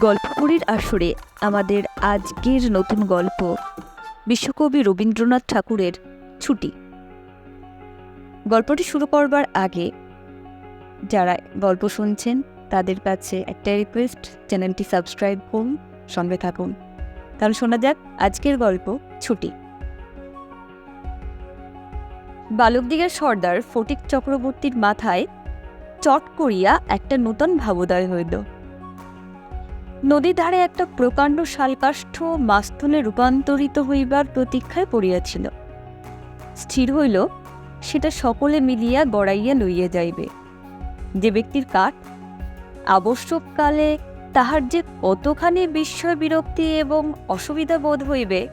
গল্পপুরীর আসরে আমাদের আজকের নতুন গল্প, বিশ্বকবি রবীন্দ্রনাথ ঠাকুরের ছুটি। গল্পটি শুরু করবার আগে যারা গল্প শুনছেন, তাদের কাছে একটা রিকোয়েস্ট চ্যানেলটি সাবস্ক্রাইব করুন, সঙ্গে থাকুন। তাহলে শোনা যাক আজকের গল্প, ছুটি। বালকদিগের সর্দার ফটিক চক্রবর্তীর মাথায় চট করিয়া একটা নূতন ভাবোদয় হইল। নদীর ধারে একটা প্রকাণ্ড শালকাষ্ঠ মাস্তুলে রূপান্তরিত হইবার প্রতীক্ষায় পড়িয়াছিল। স্থির হইল, সেটা সকলে মিলিয়া গড়াইয়া লইয়া যাইবে। যে ব্যক্তির কাঠ, আবশ্যককালে তাহার যে কতখানি বিস্ময় বিরক্তি এবং অসুবিধা বোধ হইবে,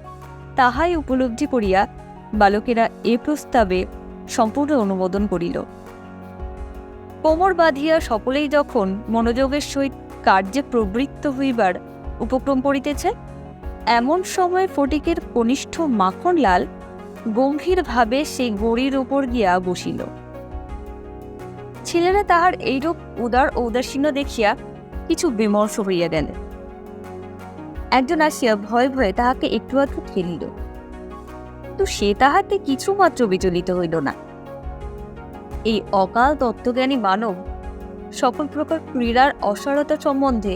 তাহাই উপলব্ধি করিয়া বালকেরা এ প্রস্তাবে সম্পূর্ণ অনুমোদন করিল। কোমর বাঁধিয়া সকলেই যখন মনোযোগের সহিত কার্যে প্রবৃত্ত হইবার উপক্রম করিতেছে এমন সময় ফটিকের কনিষ্ঠ মাখনলাল গম্ভীরভাবে সেই গড়ির উপর গিয়া বসিল। ছেলেরা তাহার এইরূপ উদার ঔদাসীন্য দেখিয়া কিছু বিমর্ষ হইয়া গেল। একজন আসিয়া ভয়ে ভয়ে তাহাকে একটু আধটু ঠেলিল কিন্তু সে তাহাতে কিছুমাত্র বিচলিত হইল না। এই অকাল তত্ত্বজ্ঞানী মানব সকল প্রকার ক্রীড়ার অসারতা সম্বন্ধে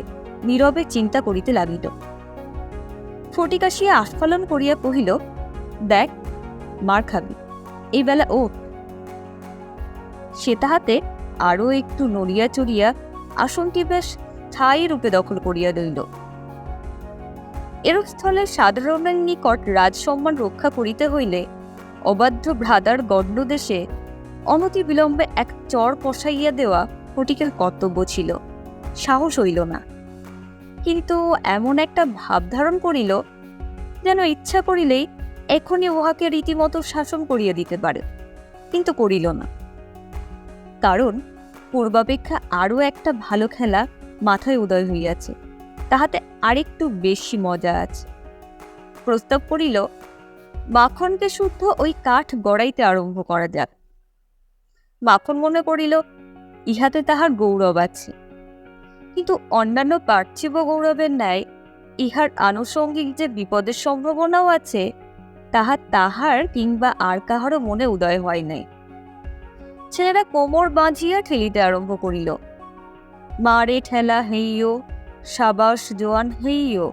নীরবে চিন্তা করিতে লাগিল। ফটিক আসিয়া আস্ফালন করিয়া কহিল, দেখ, মার খাবি। এই বেলা ও সে তাহাতে আরও একটু নড়িয়া চড়িয়া আসনটি বেশ স্থায়ী রূপে দখল করিয়া লইল। এরূপ স্থলে সাধারণের নিকট রাজসম্মান রক্ষা করিতে হইলে অবাধ্য ভ্রাতার গণ্ডদেশে অনতি বিলম্বে এক চর কষাইয়া দেওয়া ফটিকের কর্তব্য ছিল। সাহস হইল না। কিন্তু এমন একটা ভাব ধারণ করিল যেন ইচ্ছা করিলেই এখনই উহাকে রীতিমতো শাসন করিয়া দিতে পারে, কিন্তু করিল না। কারণ পূর্বাপেক্ষা আরও একটা ভালো খেলা মাথায় উদয় হইয়াছে, তাহাতে আরেকটু বেশি মজা আছে। প্রস্তাব করিল, মাখনকে শুদ্ধ ওই কাঠ গড়াইতে আরম্ভ করা যাক। মাখন মনে করিল ইহাতে তাহার গৌরব আছে। কিন্তু অন্যান্য পার্থিব গৌরবের ন্যায় ইহার আনুষঙ্গিক যে বিপদের সম্ভাবনাও আছে, তাহা তাহার কিংবা আর কাহারও মনে উদয় হয় নাই। ছেলেরা কোমর বাঁধিয়া ঠেলিতে আরম্ভ করিল। মারে ঠেলা হেইও সাবাস জোয়ান হেইও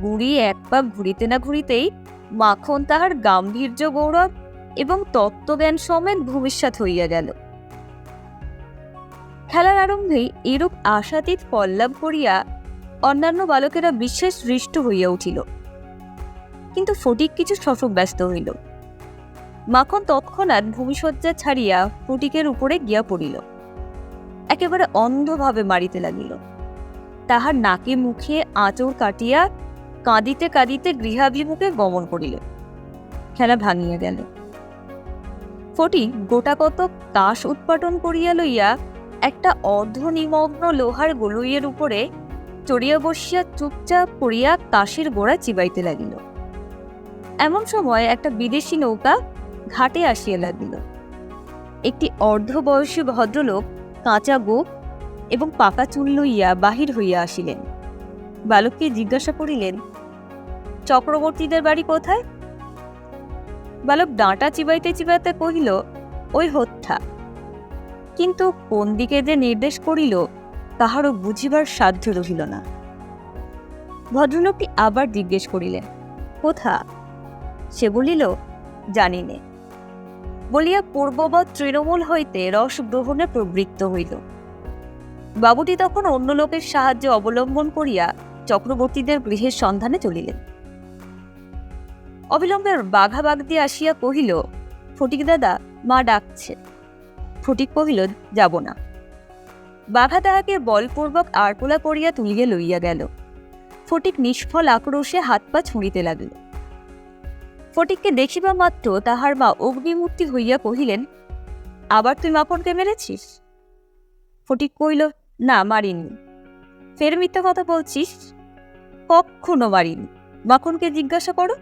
বুড়ি এক পা ঘুরিতে না ঘুরিতেই মাখন তাহার গাম্ভীর্য গৌরব এবং তত্ত্বজ্ঞান সমেত ভবিষ্যৎ হইয়া গেল। খেলার আরম্ভেই এরূপ আশাতীত ফললাভ করিয়া অন্যান্য বালকেরা বিশেষ হৃষ্ট হইয়া উঠিল। কিন্তু ফটিক কিছু শশক ব্যস্ত হইল। মাখন তৎক্ষণাৎ ভূমিসজ্জা ছাড়িয়া ফটিকের উপরে গিয়া পড়িল। একেবারে অন্ধভাবে মারিতে লাগিল। তাহার নাকে মুখে আঁচড় কাটিয়া কাঁদিতে কাঁদিতে গৃহাভিমুখে গমন করিল। খেলা ভাঙিয়া গেল। ফটিক গোটাকত কাশ উৎপাটন করিয়া লইয়া একটা অর্ধনিমগ্ন লোহার গলুইয়ের উপরে চড়িয়া বসিয়া চুপচাপ করিয়া কাশের গোড়া চিবাইতে লাগিল। এমন সময় একটা বিদেশি নৌকা ঘাটে আসিয়া লাগিল। একটি অর্ধবয়সী ভদ্রলোক কাঁচা গোপ এবং পাকা চুল লইয়া বাহির হইয়া আসিলেন। বালককে জিজ্ঞাসা করিলেন, চক্রবর্তীদের বাড়ি কোথায়? বালক ডাঁটা চিবাইতে চিবাইতে কহিল, ওই হত্যা। কিন্তু কোন দিকে যে নির্দেশ করিল, তাহারও বুঝিবার সাধ্য রহিল না। ভদ্রলোকটি আবার জিজ্ঞেস করিলেন, কোথা? সে বলিল জানি নে বলিয়া পূর্ববৎ তৃণমূল হইতে রস গ্রহণে প্রবৃত্ত হইল। বাবুটি তখন অন্য লোকের সাহায্য অবলম্বন করিয়া চক্রবর্তীদের গৃহের সন্ধানে চলিলেন। অবিলম্বে বাঘা বাগ দিয়ে আসিয়া কহিল ফটিক দাদা মা ডাকছে। ফটিক কহিল, যাব না। বাঘা তাহাকে বলপূর্বক আরপোলা করিয়া তুলিয়া লইয়া গেল। ফটিক নিষ্ফল আক্রোশে হাত পা ছুঁড়িতে লাগিল। ফটিককে দেখিবা মাত্র তাহার মা অগ্নিমূর্তি হইয়া কহিলেন, আবার তুই মাপনকে মেরেছিস? ফটিক কইল না, মারিনি। ফের মিথ্যা কথা বলছিস? কখনো মারিনি। মাখনকে জিজ্ঞাসা করো?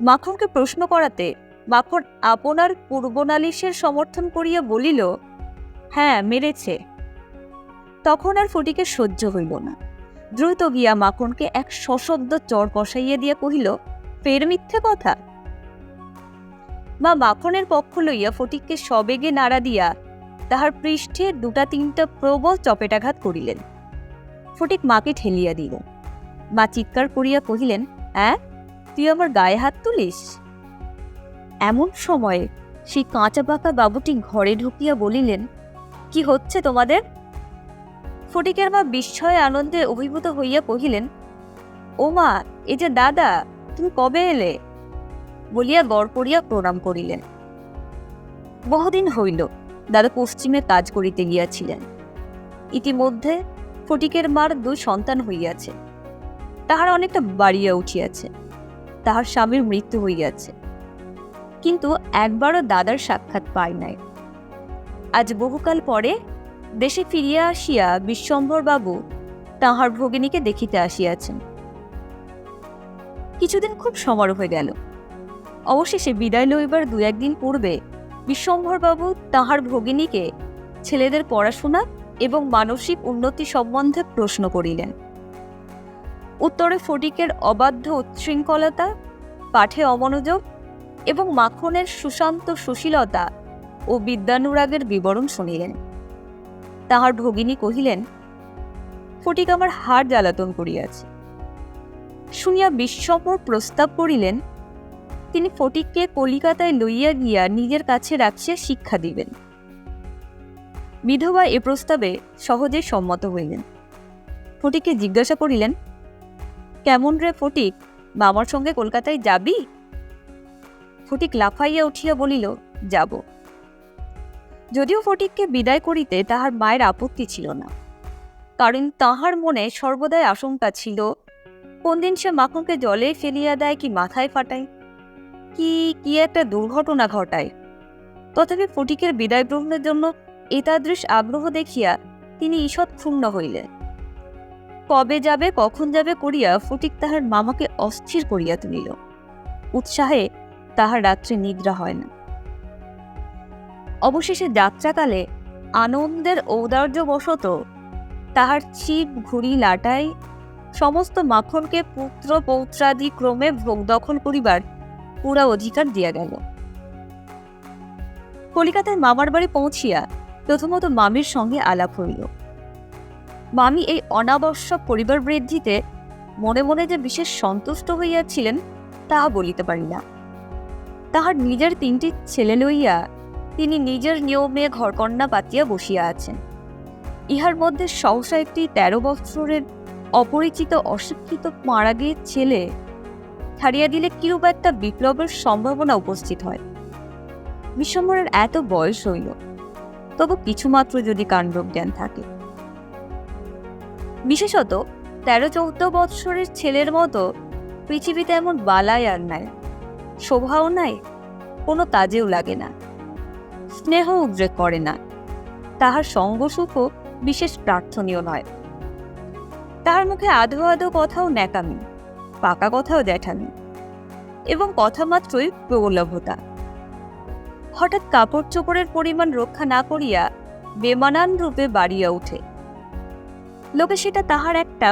মাখনকে প্রশ্ন করাতে মাখন আপনার পূর্বনালিশের সমর্থন করিয়া বলিল হ্যাঁ মেরেছে। তখন আর ফটিকে সহ্য হইল না। দ্রুত গিয়া মাখনকে এক সশব্দ চর কষাইয়া দিয়া কহিল, ফের মিথ্যে কথা? মা মাখনের পক্ষ লইয়া ফটিককে সবেগে নাড়া দিয়া তাহার পৃষ্ঠে দুটা তিনটা প্রবল চপেটাঘাত করিলেন। ফটিক মাকে ঠেলিয়া দিল। মা চিৎকার করিয়া কহিলেন, অ্যাঁ? তুই আমার গায়ে হাত তুলিস? এমন সময়ে সেই কাঁচা পাকা বাবুটি ঘরে ঢুকিয়া বলিলেন, কি হচ্ছে তোমাদের? ফটিকের মা বিস্ময়ে আনন্দে অভিভূত হইয়া কহিলেন, ও মা এ যে দাদা, তুমি কবে এলে? বলিয়া গড় করিয়া প্রণাম করিলেন। বহুদিন হইল, দাদা পশ্চিমে কাজ করিতে গিয়াছিলেন। ইতিমধ্যে ফটিকের মার দুই সন্তান হইয়াছে। তাহার অনেকটা বাড়িয়া উঠিয়াছে। তাহার স্বামীর মৃত্যু হইয়াছে। কিন্তু একবারও দাদার সাক্ষাৎ পায় নাই। আজ বহুকাল পরে দেশে ফিরিয়া আসিয়া বিশ্বম্ভরবাবু তাহার ভগিনীকে দেখিতে আসিয়াছেন। কিছুদিন খুব সমারোহে গেল। অবশেষে বিদায় লইবার দু একদিন পূর্বে বিশ্বম্ভরবাবু তাহার ভগিনীকে ছেলেদের পড়াশোনা এবং মানসিক উন্নতি সম্বন্ধে প্রশ্ন করিলেন। উত্তরে ফটিকের অবাধ্য উচ্ছৃঙ্খলতা, পাঠে অমনোযোগ এবং মাখনের সুশান্ত সুশীলতা ও বিদ্যানুরাগের বিবরণ শুনিলেন। তাহার ভগিনী কহিলেন, ফটিক আমার হাড় জ্বালাতন করিয়াছে। শুনিয়া বিশ্বম্বর প্রস্তাব করিলেন, তিনি ফটিককে কলিকাতায় লইয়া গিয়া নিজের কাছে রাখিয়া শিক্ষা দিবেন। বিধবা এ প্রস্তাবে সহজে সম্মত হইলেন। ফটিককে জিজ্ঞাসা করিলেন, কেমন রে ফটিক, মামার সঙ্গে কলকাতায় যাবি? ফটিক লাফাইয়া উঠিয়া বলিল, যাব। যদিও ফটিককে বিদায় করিতে তাহার মায়ের আপত্তি ছিল না, কারণ তাহার মনে সর্বদাই আশঙ্কা ছিল, কোন দিন সে মাখনকে জলে ফেলিয়া দেয় কি মাথায় ফাটায়? কি কি একটা দুর্ঘটনা ঘটায়। তথাপি ফটিকের বিদায় গ্রহণের জন্য এতাদৃশ আগ্রহ দেখিয়া তিনি ঈষৎ ক্ষুণ্ণ হইলেন। কবে যাবে, কখন যাবে করিয়া ফটিক তাহার মামাকে অস্থির করিয়া তুলিল। উৎসাহে তাহার রাত্রে নিদ্রা হয় না। অবশেষে যাত্রাকালে আনন্দের ঔদার্যবশত তাহার ছিপ, ঘুড়ি, লাটাই, সমস্ত মাখনকে পুত্র পৌত্রাদি ক্রমে ভোগ দখল করিবার পুরা অধিকার দিয়া গেল। কলিকাতায় মামার বাড়ি পৌঁছিয়া প্রথমত মামির সঙ্গে আলাপ হইল। মামি এই অনাবশ্যক পরিবার বৃদ্ধিতে মনে মনে যে বিশেষ সন্তুষ্ট হইয়াছিলেন, তাহা বলিতে পারি না তাহার নিজের তিনটি ছেলে লইয়া তিনি নিজের নিয়মে ঘরকন্যা পাতিয়া বসিয়া আছেন। ইহার মধ্যে সহসা একটি তেরো বৎসরের অপরিচিত অশিক্ষিত মারা গিয়ে ছেলে ছাড়িয়া দিলে কিরূপ একটা বিপ্লবের সম্ভাবনা উপস্থিত হয়? বিশ্বম্বরের এত বয়স হইল, তবু কিছুমাত্র যদি কাণ্ডজ্ঞান থাকে। বিশেষত তেরো চৌদ্দ বৎসরের ছেলের মতো পৃথিবীতে এমন বালাই আর নাই। শোভাও নাই, কোনো কাজেও লাগে না। স্নেহ উদ্রেক করে না। তাহার সঙ্গসুখও বিশেষ প্রার্থনীয় নয়। তাহার মুখে আধো আধো কথাও ন্যাকামি, পাকা কথাও জ্যাঠামি, এবং কথা মাত্রই প্রগলভতা হঠাৎ কাপড় চোপড়ের পরিমাণ রক্ষা না করিয়া বেমানান রূপে বাড়িয়া উঠে। লোকে সেটা তাহার একটা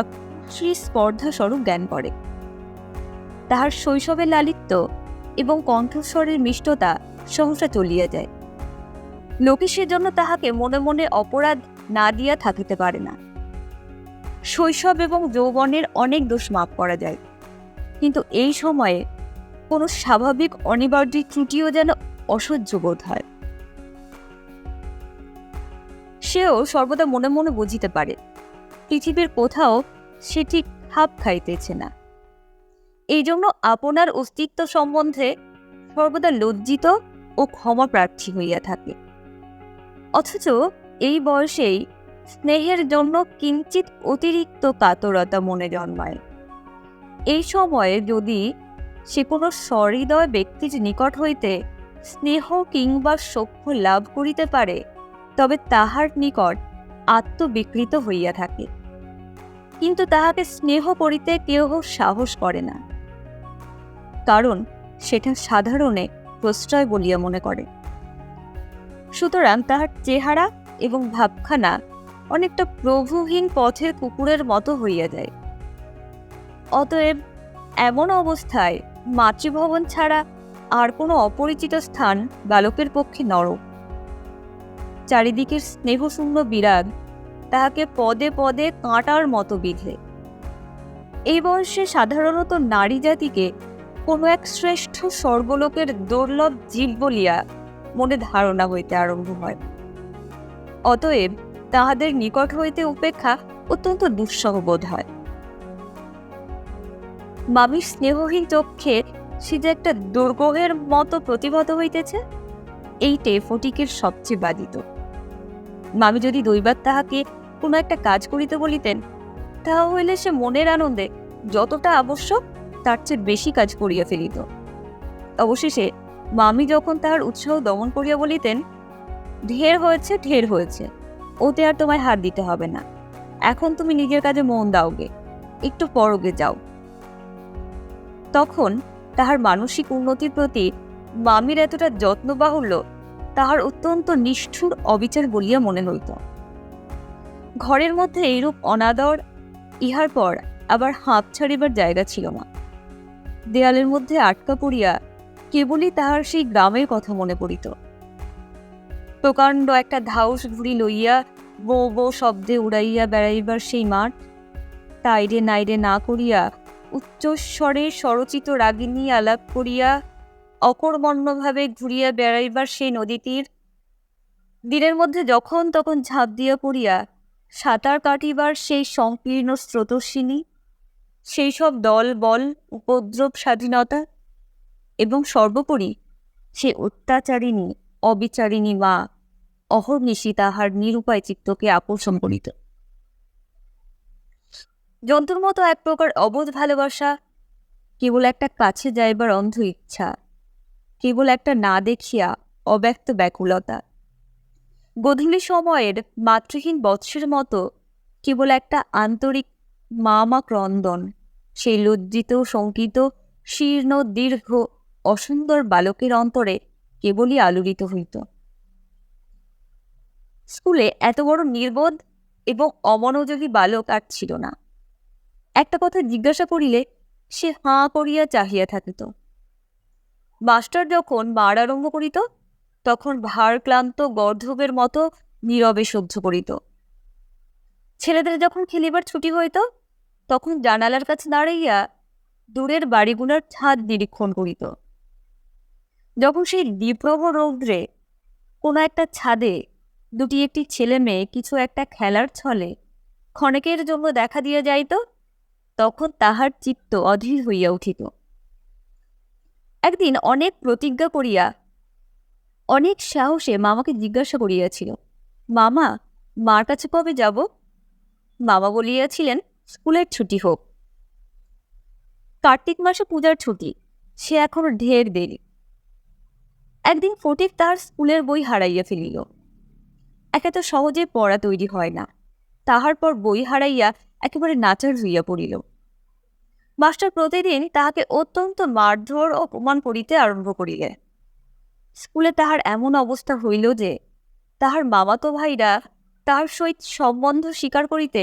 স্পর্ধা স্বরূপ জ্ঞান করে। তাহার শৈশবে লালিত্য এবং কণ্ঠস্বরের মিষ্টতা সহসা চলিয়া যায়। লোকে সেজন্য তাহাকে মনে মনে অপরাধ না দিয়া থাকিতে পারে না। শৈশব এবং যৌবনের অনেক দোষ মাপ করা যায়। কিন্তু এই সময়ে কোনো স্বাভাবিক অনিবার্য ত্রুটিও যেন অসহ্য বোধ হয়। সেও সর্বদা মনে মনে বুঝিতে পারে, পৃথিবীর কোথাও সে ঠিক খাপ খাইতেছে না। এই জন্য আপনার অস্তিত্ব সম্বন্ধে সর্বদা লজ্জিত ও ক্ষমা প্রার্থী হইয়া থাকে। অথচ এই বয়সেই স্নেহের জন্য কিঞ্চিত অতিরিক্ত কাতরতা মনে জন্মায়। এই সময়ে যদি সে কোনো সহৃদয় ব্যক্তির নিকট হইতে স্নেহ কিংবা সভ্য লাভ করিতে পারে, তবে তাহার নিকট আত্মবিকৃত হইয়া থাকে। কিন্তু তাহাকে স্নেহ করিতে কেহ সাহস করে না। কারণ সেটা সাধারণে প্রশ্রয় বলিয়া মনে করে। সুতরাং তাহার চেহারা এবং ভাবখানা অনেকটা প্রভুহীন পথের কুকুরের মতো হইয়া যায়। অতএব এমন অবস্থায় মাতৃভবন ছাড়া আর কোনো অপরিচিত স্থান বালকের পক্ষে নরক। চারিদিকের স্নেহশূন্য বিরাগ তাহাকে পদে পদে কাঁটার মতো বিধে। এই বয়সে সাধারণত নারী জাতিকে কোনো এক শ্রেষ্ঠ স্বর্গলোকের দুর্লভ জীব বলিয়া মনে ধারণা হইতে আরম্ভ হয়। অতএব তাহাদের নিকট হইতে উপেক্ষা অত্যন্ত দুঃসহ বোধ হয়। মামির স্নেহহীন চক্ষে সে যে একটা দুর্গহের মতো প্রতিভত হইতেছে, এইটে ফটিকের সবচেয়ে বাধিত। মামি যদি দৈবাত তাহাকে কোনো একটা কাজ করিতে বলিতেন, তাহা হইলে সে মনের আনন্দে যতটা আবশ্যক তার চেয়ে বেশি কাজ করিয়া ফেলিত। অবশেষে মামি যখন তাহার উৎসাহ দমন করিয়া বলিতেন, ঢের হয়েছে ঢের হয়েছে, ওতে আর তোমায় হাত দিতে হবে না। এখন তুমি নিজের কাজে মন দাওগে, একটু পরগে যাও। তখন তাহার মানসিক উন্নতির প্রতি মামির এতটা যত্ন বাহুল্য, তাহার অত্যন্ত নিষ্ঠুর অবিচার বলিয়া মনে হইত। ঘরের মধ্যে এইরূপ অনাদর ইহার পর আবার হাঁপ ছাড়িবার জায়গা ছিল না। দেয়ালের মধ্যে আটকা পড়িয়া কেবলই তাহার সেই গ্রামের কথা মনে পড়িত। প্রকাণ্ড একটা ধাউস ঘুড়ি লইয়া বো বো শব্দে উড়াইয়া বেড়াইবার সেই মাঠ, তাইরে নাইরে না করিয়া উচ্চস্বরে স্বরচিত রাগিনী আলাপ করিয়া অকর্মণ্যভাবে ঘুরিয়া বেড়াইবার সেই নদী তীর দিনের মধ্যে যখন তখন ঝাঁপ দিয়া পড়িয়া সাঁতার কাটিবার সেই সংকীর্ণ স্রোতস্বিনী সেই সব দল, বল, উপদ্রব, স্বাধীনতা এবং সর্বোপরি সে অত্যাচারিণী, অবিচারিণী মা অহর্নিশি তাহার নিরুপায় চিত্তকে আকর্ষণ করিত। জন্তুর মতো এক প্রকার অবোধ ভালোবাসা কেবল একটা কাছে যাইবার অন্ধ ইচ্ছা, কেবল একটা না দেখিয়া অব্যক্ত ব্যাকুলতা। গধূলি সময়ের মাতৃহীন বৎসের মতো কেবল একটা আন্তরিক মা মা ক্রন্দন সেই লজ্জিত, শঙ্কিত, শীর্ণ, দীর্ঘ, অসুন্দর বালকের অন্তরে কেবলই আলোড়িত হইত। স্কুলে এত বড় নির্বোধ এবং অমনোযোগী বালক আর ছিল না। একটা কথা জিজ্ঞাসা করিলে সে হাঁ করিয়া চাহিয়া থাকিত। মাস্টার যখন মার আরম্ভ করিত, তখন ভারক্লান্ত গর্ধবের মতো নীরবে সহ্য করিত। ছেলেদের যখন খেলিবার ছুটি হইত তখন জানালার কাছে দাঁড়াইয়া দূরের বাড়িগুলোর ছাদ নিরীক্ষণ করিত। যখন সেই বিপ্রভ রৌদ্রে কোনো একটা ছাদে দুটি একটি ছেলে মেয়ে কিছু একটা খেলার ছলে ক্ষণেকের জন্য দেখা দিয়া যাইত, তখন তাহার চিত্ত অধীর হইয়া উঠিত। একদিন অনেক প্রতিজ্ঞা করিয়া, অনেক সাহসে মামাকে জিজ্ঞাসা করিয়াছিল, মামা, মার কাছে কবে যাব? মামা বলিয়াছিলেন স্কুলের ছুটি হোক। কার্তিক মাসে পূজার ছুটি, সে এখন ঢের দেরি। একদিন ফটিক তার স্কুলের বই হারাইয়া ফেলিল। একে তো সহজে পড়া তৈরি হয় না, তাহার পর বই হারাইয়া একেবারে নাচার হইয়া পড়িল। মাস্টার প্রতিদিন তাহাকে অত্যন্ত মারধর ও প্রমাণ করিতে আরম্ভ করিলে। স্কুলে তাহার এমন অবস্থা হইল যে, তাহার মামাতো ভাইরা তার সহিত সম্বন্ধ স্বীকার করিতে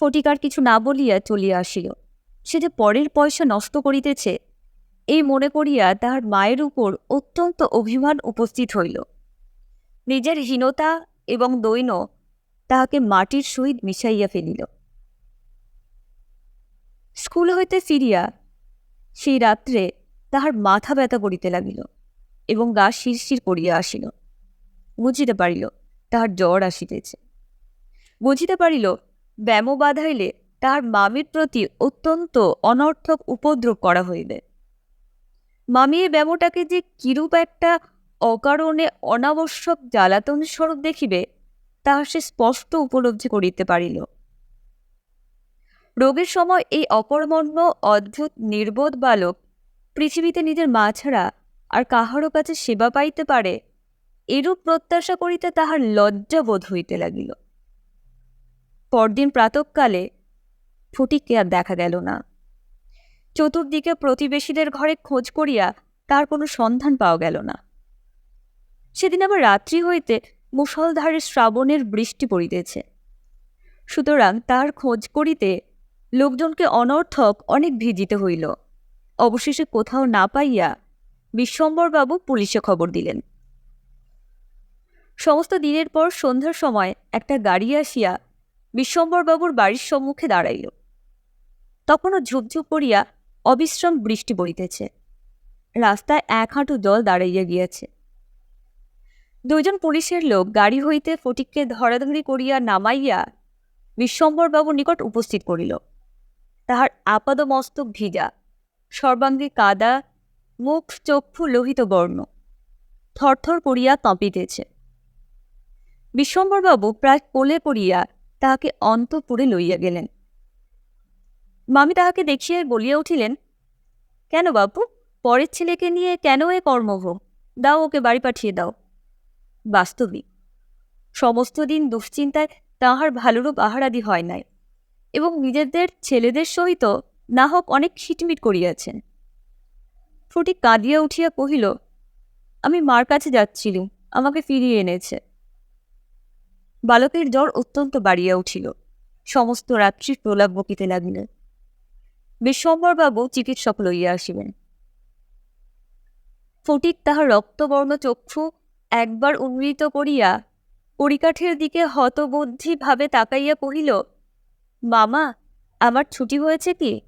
ফটিকার কিছু না বলিয়া চলিয়া আসিল। সে যে পরের পয়সা নষ্ট করিতেছে, এই মনে করিয়া তাহার মায়ের উপর অত্যন্ত অভিমান উপস্থিত হইল। নিজের হীনতা এবং দৈন্য তাহাকে মাটির সহিত মিশাইয়া ফেলিল। স্কুল হইতে ফিরিয়া সেই রাত্রে তাহার মাথা ব্যথা করিতে লাগিল এবং গা শিরশির করিয়া আসিল। বুঝিতে পারিল তাহার জ্বর আসিতেছে। বুঝিতে পারিল ব্যাম বাধাইলে তাহার মামির প্রতি অত্যন্ত অনর্থক উপদ্রব করা হইবে। মামি এই ব্যামোটাকে যে কিরূপ একটা অকারণে অনাবশ্যক জ্বালাতন স্বরূপ দেখিবে, তাহা সে স্পষ্ট উপলব্ধি করিতে পারিল। রোগের সময় এই অকর্মণ্য অদ্ভুত, নির্বোধ বালক পৃথিবীতে নিজের মা ছাড়া আর কাহারও কাছে সেবা পাইতে পারে, এরূপ প্রত্যাশা করিতে তাহার লজ্জা বোধ হইতে লাগিল। পরদিন প্রাতকালে ফটিককে আর দেখা গেল না। চতুর্দিকে প্রতিবেশীদের ঘরে খোঁজ করিয়া তার কোনো সন্ধান পাওয়া গেল না। সেদিন আবার রাত্রি হইতে মুষলধারে শ্রাবণের বৃষ্টি পড়িতেছে। সুতরাং তার খোঁজ করিতে লোকজনকে অনর্থক অনেক ভিজিতে হইল। অবশেষে কোথাও না পাইয়া বিশ্বম্বরবাবু পুলিশে খবর দিলেন। সমস্ত দিনের পর সন্ধ্যার সময় একটা গাড়ি আসিয়া বিশ্বম্বরবাবুর বাড়ির সম্মুখে দাঁড়াইল। তখনও ঝুপঝুপ করিয়া অবিশ্রাম বৃষ্টি পড়িতেছে। রাস্তায় এক হাঁটু জল দাঁড়াইয়া গিয়াছে। দুইজন পুলিশের লোক গাড়ি হইতে ফটিককে ধরাধরি করিয়া নামাইয়া বিশ্বম্বরবাবুর নিকট উপস্থিত করিল। তাহার আপাদ মস্তক ভিজা, সর্বাঙ্গে কাদা, মুখ, চক্ষু লোহিত বর্ণ, থরথর করিয়া কাঁপিতেছে। বিশ্বম্বরবাবু প্রায় কোলে পড়িয়া তাহাকে অন্তপুরে লইয়া গেলেন। মামি তাহাকে দেখিয়া বলিয়া উঠিলেন, কেন বাপু? পরের ছেলেকে নিয়ে কেন এ কর্মভোগ দাও ওকে বাড়ি পাঠিয়ে দাও। বাস্তবিক। সমস্ত দিন দুশ্চিন্তায় তাহার ভালোরূপ আহারাদি হয় নাই এবং নিজেদের ছেলেদের সহিত না হোক অনেক খিটমিট করিয়াছেন। ফটিক কাঁদিয়া উঠিয়া কহিল, আমি মার কাছে যাচ্ছিলুম, আমাকে ফিরিয়ে এনেছে। বালকের জ্বর অত্যন্ত বাড়িয়া উঠিল। সমস্ত রাত্রি প্রলাপ বকিতে লাগিলেন বিশ্বম্বরবাবু চিকিৎসক লইয়া আসিবেন। ফটিক তাহার রক্তবর্ণ চক্ষু একবার উন্মৃত করিয়া পরিকাঠের দিকে হতবুদ্ধিভাবে তাকাইয়া কহিল, মামা, আমার ছুটি হয়েছে কি?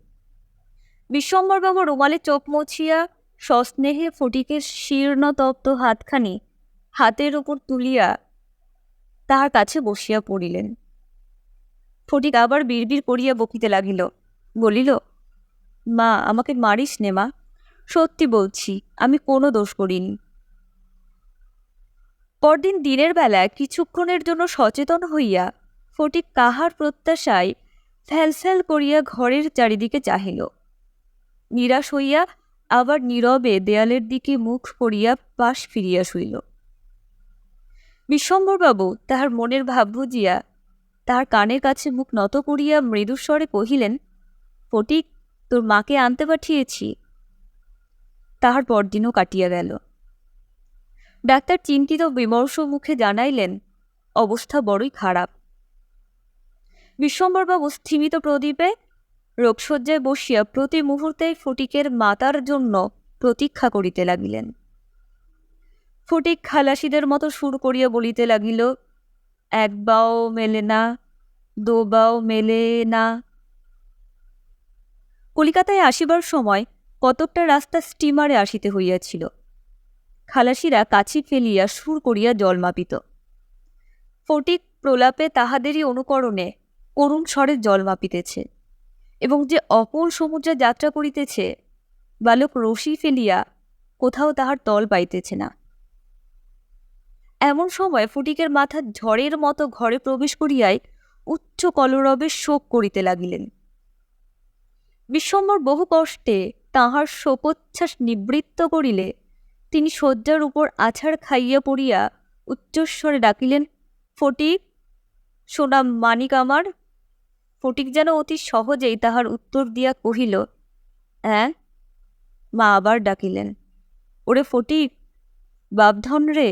বিশ্বম্বরবাবু রুমালে চোখ মুছিয়া সস্নেহে ফটিকের শীর্ণতপ্ত হাতখানি হাতের উপর তুলিয়া তাহার কাছে বসিয়া পড়িলেন। ফটিক আবার বিড়বিড় করিয়া বকিতে লাগিল, বলিল, মা, আমাকে মারিস নে মা, সত্যি বলছি, আমি কোনো দোষ করিনি। পরদিন দিনের বেলা কিছুক্ষণের জন্য সচেতন হইয়া ফটিক কাহার প্রত্যাশায় ফ্যালফ্যাল করিয়া ঘরের চারিদিকে চাহিল। নিরাশ হইয়া আবার নীরবে দেয়ালের দিকে মুখ করিয়া পাশ ফিরিয়া শুইল। বিশ্বম্বরবাবু তাহার মনের ভাব বুঝিয়া তাহার কানের কাছে মুখ নত করিয়া মৃদুস্বরে কহিলেন, ফটিক, তোর মাকে আনতে পাঠিয়েছি। তাহার পরদিনও কাটিয়া গেল। ডাক্তার চিন্তিত বিমর্ষ মুখে জানাইলেন, অবস্থা বড়ই খারাপ। বিশ্বম্বরবাবু স্থিমিত প্রদীপে রোগশয্যায় বসিয়া প্রতি মুহূর্তে ফটিকের মাতার জন্য প্রতীক্ষা করিতে লাগিলেন। ফটিক খালাসিদের মতো সুর করিয়া বলিতে লাগিল, এক বাও মেলে না, দো বাও মেলে না। কলিকাতায় আসিবার সময় কতকটা রাস্তা স্টিমারে আসিতে হইয়াছিল। খালাসিরা কাছি ফেলিয়া সুর করিয়া জল মাপিত। ফটিক প্রলাপে তাহাদেরই অনুকরণে করুণ স্বরে জল মাপিতেছে এবং যে অপর সমুদ্রে যাত্রা করিতেছে, বালক রশি ফেলিয়া কোথাও তাহার তল পাইতেছে না। এমন সময় ফটিকের মাথা ঝড়ের মতো ঘরে প্রবেশ করিয়াই উচ্চ কলরবে শোক করিতে লাগিলেন। বিশ্বম্বর বহু কষ্টে তাহার শোকোচ্ছ্বাস নিবৃত্ত করিলে তিনি শয্যার উপর আছাড় খাইয়া পড়িয়া উচ্চস্বরে ডাকিলেন, ফটিক, সোনা মানিক আমার, ফটিক যেন অতি সহজেই তাহার উত্তর দিয়া কহিল হ্যাঁ মা আবার ডাকিলেন, ওরে ফটিক, বাপধন রে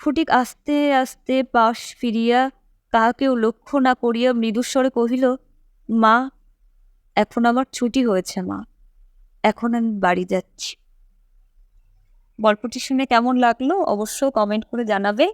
ফটিক আস্তে আস্তে পাশ ফিরিয়া কাহাকেও লক্ষ্য না করিয়া মৃদুস্বরে কহিল, মা, এখন আমার ছুটি হয়েছে, মা। এখন আমি বাড়ি যাচ্ছি। গল্পটি শুনে কেমন লাগল অবশ্য কমেন্ট করে জানাবে।